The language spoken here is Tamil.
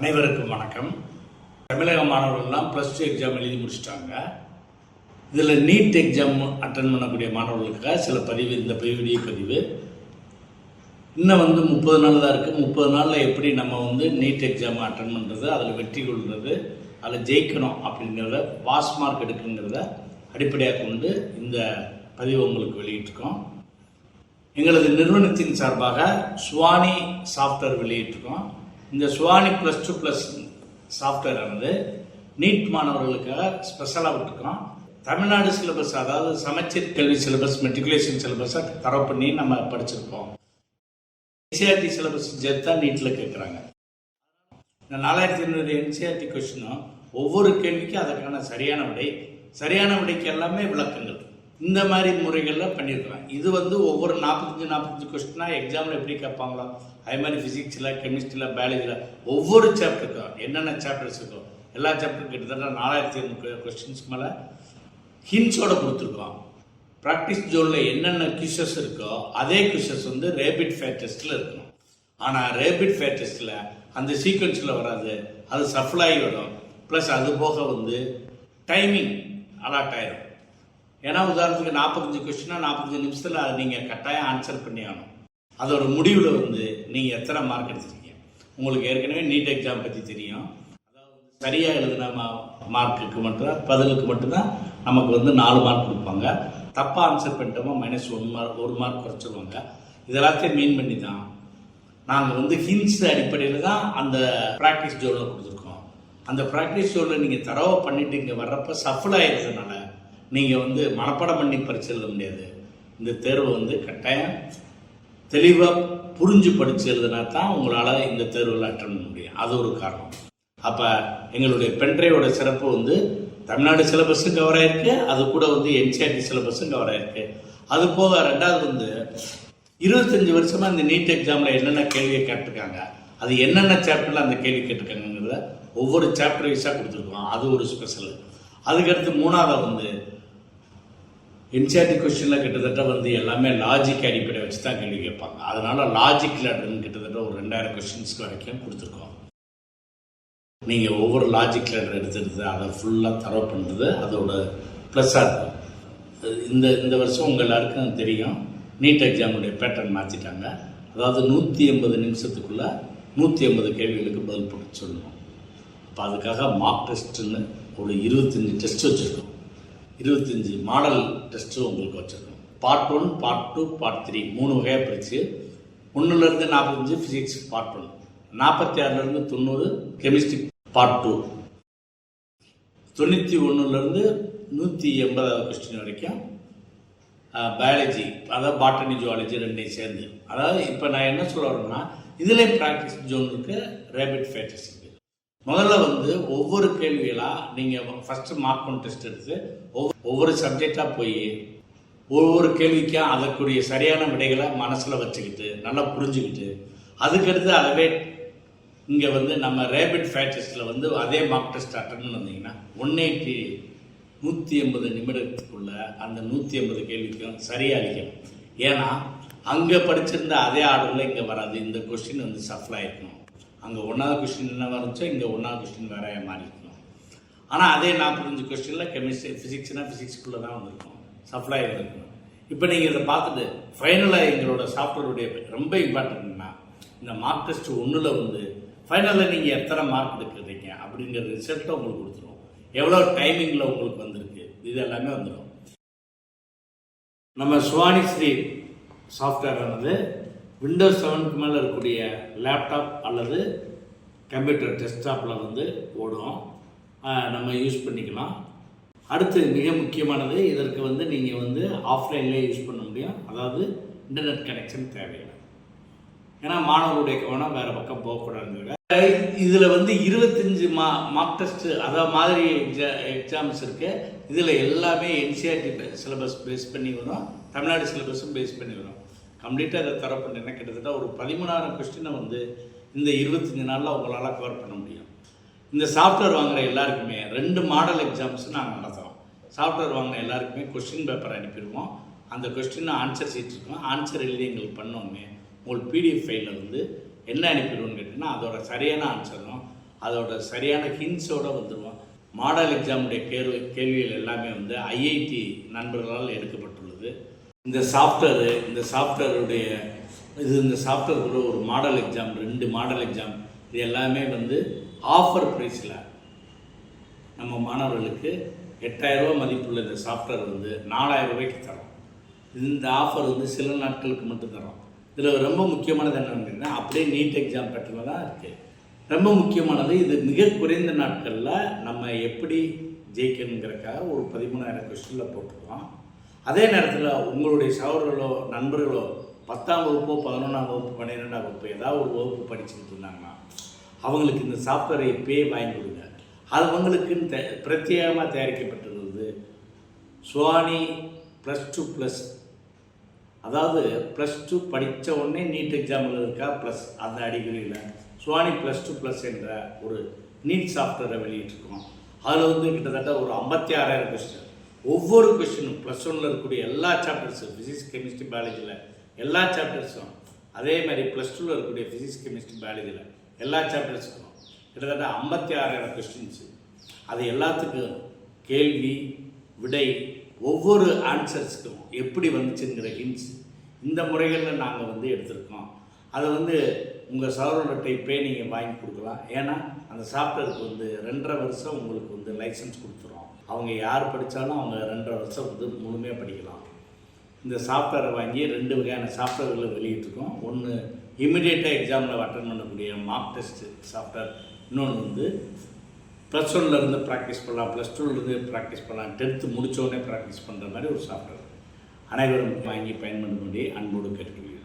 அனைவருக்கும் வணக்கம். தமிழக மாணவர்கள்லாம் ப்ளஸ் டூ எக்ஸாம் எழுதி முடிச்சிட்டாங்க. இதில் நீட் எக்ஸாம் அட்டன் பண்ணக்கூடிய மாணவர்களுக்காக சில பதிவு இந்த பதிவுடைய பதிவு. இன்னும் வந்து முப்பது நாள் தான் இருக்குது முப்பது நாளில் எப்படி நம்ம வந்து நீட் எக்ஸாம் அட்டன் பண்ணுறது அதில் வெற்றி கொள்வது அதில் ஜெயிக்கணும் அப்படிங்கிறத பாஸ் மார்க் எடுக்குங்கிறத அடிப்படையாக கொண்டு இந்த பதிவு உங்களுக்கு வெளியிட்டிருக்கோம். எங்களது நிறுவனத்தின் சார்பாக சுவானி சாஃப்ட்வேர் வெளியிட்டிருக்கோம். இந்த சுவானி ப்ளஸ் டூ ப்ளஸ் சாஃப்ட்வேர் ஆனது நீட் மாணவர்களுக்காக ஸ்பெஷலாக விட்டுருக்கோம். தமிழ்நாடு சிலபஸ் அதாவது சமச்சீர் கல்வி சிலபஸ் மெட்ரிகுலேஷன் சிலபஸை தரவு பண்ணி நம்ம படிச்சிருப்போம். என்சிஆர்டி சிலபஸ் சேர்த்து நீட்டில் கேட்குறாங்க இந்த நாலாயிரத்தி ஐநூறு என்சிஆர்டி கொஸ்டினும் ஒவ்வொரு கேள்விக்கும் அதற்கான சரியான விடை சரியான விடைக்கு எல்லாமே விளக்கங்கள். இந்த மாதிரி முறைகளில் பண்ணியிருக்கிறேன் இது வந்து ஒவ்வொரு நாற்பத்தஞ்சு நாற்பத்தஞ்சு கொஸ்டினாக எக்ஸாமில் எப்படி கேட்பாங்களோ அதே மாதிரி ஃபிசிக்ஸில் கெமிஸ்ட்ரியில் பயாலஜியில் ஒவ்வொரு சாப்டருக்கும் என்னென்ன சாப்டர்ஸ் இருக்கோ எல்லா சாப்டரும் கிட்டத்தட்ட நாலாயிரத்தி ஐநூறு கொஸ்டின்ஸ்க்கு மேலே ஹின்ஸோட கொடுத்துருக்கோம். ப்ராக்டிஸ் ஜோனில் என்னென்ன கியூசஸ் இருக்கோ அதே கியூசஸ் வந்து ரேபிட் ஃபேர் டெஸ்ட்டில் இருக்கணும். ஆனால் ரேபிட் ஃபேர் டெஸ்ட்டில் அந்த சீக்வன்ஸில் வராது அது சஃப்ளாகி வரும். ப்ளஸ் அது போக வந்து டைமிங் அலாட் ஆயிரும். ஏன்னா உதாரணத்துக்கு நாற்பத்தஞ்சு கொஸ்டினா நாற்பத்தஞ்சு நிமிஷத்தில் அதை நீங்கள் கட்டாயம் ஆன்சர் பண்ணி ஆகணும். அதோட முடிவில் வந்து நீங்கள் எத்தனை மார்க் எடுத்துருக்கீங்க? உங்களுக்கு ஏற்கனவே நீட் எக்ஸாம் பற்றி தெரியும். அதாவது சரியாக எழுதின மா மார்க்குக்கு மட்டும்தான் பதிலுக்கு மட்டும்தான் நமக்கு வந்து நாலு மார்க் கொடுப்பாங்க. தப்பாக ஆன்சர் பண்ணிட்டோமா மைனஸ் ஒன் மார்க் ஒரு மார்க் குறைச்சிருவாங்க. இதெல்லாத்தையும் மீன் பண்ணி தான் நாங்கள் வந்து ஹின்ஸ் அடிப்படையில் தான் அந்த ப்ராக்டிஸ் ஜோனில் கொடுத்துருக்கோம். அந்த ப்ராக்டிஸ் ஜோனில் நீங்கள் தரவை பண்ணிட்டு இங்கே வர்றப்ப சஃபல் ஆயிடுறதுனால நீங்கள் வந்து மனப்பாடம் பண்ணி பரிச்சு எழுத முடியாது. இந்த தேர்வை வந்து கட்டாயம். தெளிவாக புரிஞ்சு படித்து எழுதினா தான் உங்களால் இந்த தேர்வில் அட்டன் பண்ண முடியும். அது ஒரு காரணம். அப்போ எங்களுடைய பென்ட்ரைவோட சிறப்பு வந்து தமிழ்நாடு சிலபஸும் கவர் ஆயிருக்கு அது கூட வந்து என்சிஆர்டி சிலபஸும் கவர் ஆயிருக்கு அது போக ரெண்டாவது வந்து இருபத்தஞ்சி வருஷமாக இந்த நீட் எக்ஸாமில் என்னென்ன கேள்வியை கேட்டிருக்காங்க அது என்னென்ன சாப்டரில் அந்த கேள்வி கேட்டிருக்காங்கிறத ஒவ்வொரு சாப்டர் வைஸாக கொடுத்துருக்கோம். அது ஒரு ஸ்பெஷல் அதுக்கடுத்து மூணாவது வந்து என்சிஆர்டி கொஸ்டினில் கிட்டத்தட்ட வந்து எல்லாமே லாஜிக் அடிப்படை வச்சு தான் கேள்வி கேட்பாங்க. அதனால லாஜிக் லெட்டர்னு கிட்டத்தட்ட ஒரு ரெண்டாயிரம் கொஸ்டின்ஸ்க்கு வரைக்கும் கொடுத்துருக்கோம். நீங்கள் ஒவ்வொரு லாஜிக் லெட்டர் எடுத்துடுது அதை ஃபுல்லாக தரவு பண்ணுறது அதோட ப்ளஸ்ஸாக இருக்கும். இந்த இந்த வருஷம் உங்கள் எல்லாருக்கும் தெரியும் நீட் எக்ஸாமுடைய பேட்டர்ன் மாற்றிட்டாங்க அதாவது நூற்றி எண்பது நிமிஷத்துக்குள்ளே நூற்றி எண்பது கேள்விகளுக்கு பதில் போட்டு சொல்லணும் இப்போ அதுக்காக மார்க் டெஸ்ட்டுன்னு ஒரு இருபத்தஞ்சி டெஸ்ட் வச்சுருக்கோம். இருபத்தஞ்சி மாடல் டெஸ்ட்டு உங்களுக்கு வச்சுருக்கோம். Part one part two part three மூணு வகையாக பிரித்து ஒன்றுலேருந்து நாற்பத்தஞ்சு ஃபிசிக்ஸ் பார்ட் ஒன் நாற்பத்தி ஆறுலேருந்து தொண்ணூறு கெமிஸ்ட்ரி பார்ட் டூ தொண்ணூற்றி ஒன்றுலேருந்து நூற்றி எண்பதாவது கொஸ்டின் வரைக்கும் பயாலஜி அதாவது பாட்டனி ஜுவாலஜி ரெண்டையும் சேர்ந்து. அதாவது இப்போ நான் என்ன சொல்ல வரேன்னா இதிலே ப்ராக்டிஸ் ஜோன் இருக்கு ரேபிட் ஃபேட்டஸ் முதல்ல வந்து ஒவ்வொரு கேள்விகளாக நீங்கள் ஃபஸ்ட்டு மார்க் ஒன் டெஸ்ட் எடுத்து ஒவ்வொரு ஒவ்வொரு சப்ஜெக்டாக போய் ஒவ்வொரு கேள்விக்கும் அதற்குரிய சரியான விடைகளை மனசில் வச்சுக்கிட்டு நல்லா புரிஞ்சுக்கிட்டு அதுக்கடுத்து அதவே இங்கே வந்து நம்ம ரேபிட் ஃபேட் டெஸ்ட்டில் வந்து அதே மார்க் டெஸ்ட் அட்டன் வந்தீங்கன்னா ஒன் எயிட்டி நூற்றி எண்பது நிமிடத்துக்குள்ள அந்த நூற்றி எண்பது கேள்விக்கும் சரியாக அளிக்கணும் ஏன்னா அங்கே படிச்சிருந்த அதே ஆர்டரில் இங்கே வராது. இந்த கொஸ்டின் வந்து சஃபல் ஆயிருக்கணும் அங்கே ஒன்றாவது கொஸ்டின் என்ன வந்துச்சோ இங்கே ஒன்றாவது கொஸ்டின் வேற மாறி இருக்கணும் ஆனால் அதே நாற்பத்தஞ்சு கொஸ்டினில் கெமிஸ்ட்ரி ஃபிசிக்ஸ்னால் ஃபிசிக்ஸ்குள்ளே தான் வந்திருக்கும். சப்ளை வந்துருக்கும் இப்போ நீங்கள் இதை பார்த்துட்டு ஃபைனலாக எங்களோட சாஃப்ட்வேருடைய ரொம்ப இம்பார்ட்டன்ட்னா இந்த மார்க் டெஸ்ட் ஒன்றில் வந்து ஃபைனலில் நீங்கள் எத்தனை மார்க் எடுக்கிறீங்க அப்படிங்கிற ரிசல்ட்டை உங்களுக்கு கொடுத்துரும். எவ்வளோ டைமிங்கில் உங்களுக்கு வந்திருக்கு இது எல்லாமே வந்துடும் நம்ம சுவானி ஸ்ரீ சாஃப்ட்வேர் ஆனது விண்டோஸ் செவனுக்கு மேலே இருக்கக்கூடிய லேப்டாப் அல்லது கம்ப்யூட்டர் டெஸ்க்டாப்பில் வந்து ஓடும் நம்ம யூஸ் பண்ணிக்கலாம். அடுத்து மிக முக்கியமானது இதற்கு வந்து நீங்கள் வந்து ஆஃப்லைன்லேயே யூஸ் பண்ண முடியும். அதாவது இன்டர்நெட் கனெக்ஷன் தேவையில்லை. ஏன்னா மாணவர்களுடைய கவனம் வேறு பக்கம் போகக்கூடாதுங்கிற. இதில் வந்து இருபத்தஞ்சு மா மார்க் டெஸ்ட்டு அதாவது மாதிரி எக்ஸா எக்ஸாம்ஸ் இருக்குது இதில் எல்லாமே என்சிஆர்டி சிலபஸ் பேஸ் பண்ணி வரும். தமிழ்நாடு சிலபஸும் பேஸ் பண்ணி வரும். கம்ப்ளீட்டாக இதை தர கிட்டத்தட்ட ஒரு பதிமூணாயிரம் கொஸ்டினை வந்து இந்த இருபத்தஞ்சி நாளில் உங்களால் கவர் பண்ண முடியும். இந்த சாஃப்ட்வேர் வாங்குகிற எல்லாருக்குமே ரெண்டு மாடல் எக்ஸாம்ஸ் நாங்கள் நடத்துகிறோம் சாஃப்ட்வேர் வாங்கின எல்லாருக்குமே கொஸ்டின் பேப்பர் அனுப்பிடுவோம். அந்த கொஸ்டின் ஆன்சர் சீட் இருக்கும். ஆன்சர் எழுதி எங்களுக்கு பண்ணோன்னே உங்களுக்கு பிடிஎஃப் ஃபைலில் வந்து என்ன அனுப்பிடுவோம்னு கேட்டிங்கன்னா அதோட சரியான ஆன்சரும் அதோட சரியான ஹின்ஸோடு வந்துடுவோம் மாடல் எக்ஸாமுடைய கேள்வி கேள்விகள் எல்லாமே வந்து ஐஐடி நண்பர்களால் எடுக்கப்படும். இந்த சாஃப்ட்வேரு இந்த சாஃப்ட்வேருடைய இது இந்த சாஃப்ட்வேர் கூட ஒரு மாடல் எக்ஸாம் ரெண்டு மாடல் எக்ஸாம் இது எல்லாமே வந்து ஆஃபர் ப்ரைஸில் நம்ம மாணவர்களுக்கு எட்டாயிரரூபா மதிப்புள்ள இந்த சாஃப்ட்வேர் வந்து நாலாயிரம் ரூபாய்க்கு தரோம். இந்த ஆஃபர் வந்து சில நாட்களுக்கு மட்டும் தரோம். இதில் ரொம்ப முக்கியமானது என்னன்னு கேட்டிங்கன்னா அப்படியே நீட் எக்ஸாம் பேட்டர்ல தான் இருக்குது ரொம்ப முக்கியமானது இது மிக குறைந்த நாட்களில் நம்ம எப்படி ஜெயிக்கணுங்கிறக்காக ஒரு பதிமூணாயிரம் கொஸ்டினில் போட்டுருக்கோம். அதே நேரத்தில் உங்களுடைய சகோதரர்களோ நண்பர்களோ பத்தாம் வகுப்போ பதினொன்றாம் வகுப்பு பன்னிரெண்டாம் வகுப்பு ஏதாவது ஒரு வகுப்பு படிச்சுக்கிட்டு இருந்தாங்கன்னா அவங்களுக்கு இந்த சாஃப்ட்வேரை இப்பயே வாங்கி கொடுங்க. அது அவங்களுக்குன்னு தே பிரத்யேகமாக தயாரிக்கப்பட்டிருந்தது. சுவானி ப்ளஸ் டூ ப்ளஸ் அதாவது ப்ளஸ் டூ படித்த உடனே நீட் எக்ஸாமில் இருக்கா? ப்ளஸ் அந்த அடிப்படையில். சுவானி ப்ளஸ் டூ ப்ளஸ் என்ற ஒரு நீட் சாஃப்ட்வேரை வெளியிட்டிருக்கோம். அதில் வந்து கிட்டத்தட்ட ஒரு ஐம்பத்தி ஆறாயிரம் கொஸ்டின் ஒவ்வொரு கொஸ்டினும் ப்ளஸ் ஒன்னில் இருக்கக்கூடிய எல்லா சாப்டர்ஸும் ஃபிசிக்ஸ் கெமிஸ்ட்ரி பயாலஜியில் எல்லா சாப்டர்ஸும் அதே மாதிரி ப்ளஸ் டூவில் இருக்கக்கூடிய ஃபிசிக்ஸ் கெமிஸ்ட்ரி பயாலஜியில் எல்லா சாப்டர்ஸுக்கும் கிட்டத்தட்ட ஐம்பத்தி ஆறாயிரம் கொஸ்டின்ஸு அது எல்லாத்துக்கும் கேள்வி விடை ஒவ்வொரு ஆன்சர்ஸ்க்கும் எப்படி வந்துச்சுங்கிற ஹிண்ட்ஸ் இந்த முறைகளில் நாங்கள் வந்து எடுத்திருக்கோம். அதை வந்து உங்கள் சகோதரர்கிட்ட பே நீங்கள் வாங்கி கொடுக்கலாம். ஏன்னா அந்த சாஃப்ட்வேருக்கு வந்து ரெண்டரை வருஷம் உங்களுக்கு வந்து லைசன்ஸ் கொடுத்துரும் அவங்க யார் படித்தாலும் அவங்க ரெண்டரை வருஷம் வந்து முழுமையாக படிக்கலாம். இந்த சாஃப்ட்வேரை வாங்கி ரெண்டு வகையான சாஃப்ட்வேர்களை வெளியிட்டிருக்கோம். ஒன்று இமிடியேட்டாக எக்ஸாமில் அட்டன் பண்ணக்கூடிய மார்க் டெஸ்ட் சாஃப்ட்வேர் இன்னொன்று வந்து ப்ளஸ் ஒன்லேருந்து ப்ராக்டிஸ் பண்ணலாம் ப்ளஸ் டூலேருந்து ப்ராக்டிஸ் பண்ணலாம் டென்த்து முடித்தோடனே ப்ராக்டிஸ் பண்ணுற மாதிரி ஒரு சாஃப்ட்வேர் அனைவரும் வாங்கி பயன்படுத்தும்படி அன்போடு கேட்டுக்கொள்கிறேன்.